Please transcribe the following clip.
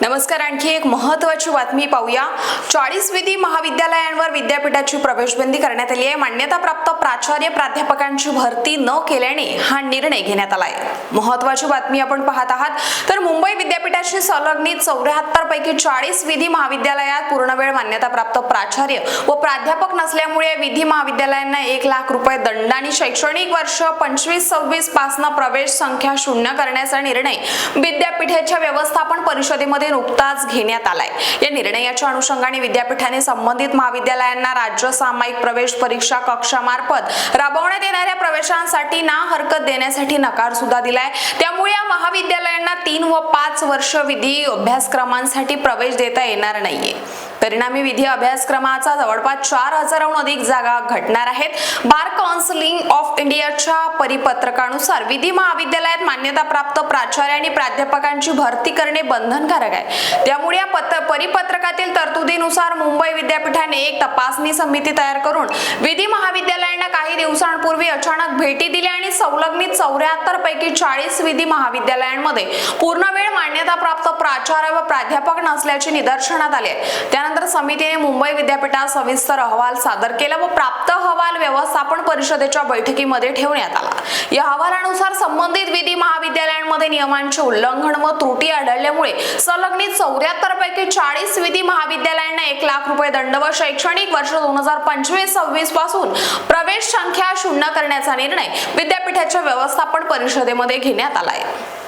नमस्कार आणखी एक महत्वाची बातमी पाहूया. चाळीस विधी महाविद्यालयांवर विद्यापीठाची प्रवेशबंदी करण्यात आली आहे. मान्यताप्राप्त प्राचार्य प्राध्यापकांची भरती न केल्याने हा निर्णय घेण्यात आला आहे महत्वाची बातमी आपण पाहत आहात. तर मुंबई विद्यापीठाशी संलग्नित चौऱ्याहत्तर पैकी चाळीस विधी महाविद्यालयात पूर्णवेळ मान्यताप्राप्त प्राचार्य व प्राध्यापक नसल्यामुळे विधी महाविद्यालयांना एक लाख रुपये दंड आणि शैक्षणिक वर्ष पंचवीस सव्वीस पासनं प्रवेश संख्या शून्य करण्याचा निर्णय विद्यापीठाच्या व्यवस्थापन परिषदेमध्ये नुकताच घेण्यात आलाय. या निर्णयाच्या अनुषंगाने विद्यापीठाने संबंधित महाविद्यालयांना राज्य सामायिक प्रवेश परीक्षा कक्षामार्फत राबवण्यात येणाऱ्या प्रवेशांसाठी ना हरकत देण्यासाठी नकार सुद्धा दिलाय. त्यामुळे या महाविद्यालयांना तीन व पाच वर्ष विधी अभ्यासक्रमांसाठी प्रवेश देता येणार नाहीये. परिणामी विधी अभ्यासक्रमाचा जवळपास चार हजाराहून अधिक जागा घटणार आहेत. बार काउन्सिलिंग ऑफ इंडियाच्या परिपत्रकानुसार विधी महाविद्यालयात मान्यताप्राप्त प्राचार्य आणि प्राध्यापकांची भरती करणे बंधनकारक आहे. त्यामुळे या पत्र परिपत्रकातील तरतुदीनुसार मुंबई विद्यापीठाने एक तपासणी समिती तयार करून विधी महाविद्यालयांना काही दिवसांपूर्वी अचानक भेटी दिल्या आणि संलग्नित चौऱ्याहत्तर पैकी चाळीस विधी महाविद्यालयांमध्ये पूर्णवेळ मान्यताप्राप्त प्राचार्य व प्राध्यापक नसल्याचे निदर्शनात आले. त्यानंतर समितीने मुंबई विद्यापीठात सविस्तर अहवाल सादर केला व प्राप्त अहवाल व्यवस्थापन परिषदेच्या बैठकीमध्ये ठेवण्यात आला. या अहवालानुसार संबंधित विधी महाविद्यालयांमध्ये नियमांचे उल्लंघन व त्रुटी आढळल्यामुळे संलग्नित चौऱ्याहत्तर पैकी चाळीस विधी महाविद्यालयांना एक लाख रुपये दंड व शैक्षणिक वर्ष दोन हजार पंचवीस सव्वीसपासून प्रवेश संख्या शून्य करण्याचा निर्णय विद्यापीठाच्या व्यवस्थापन परिषदेमध्ये घेण्यात आला आहे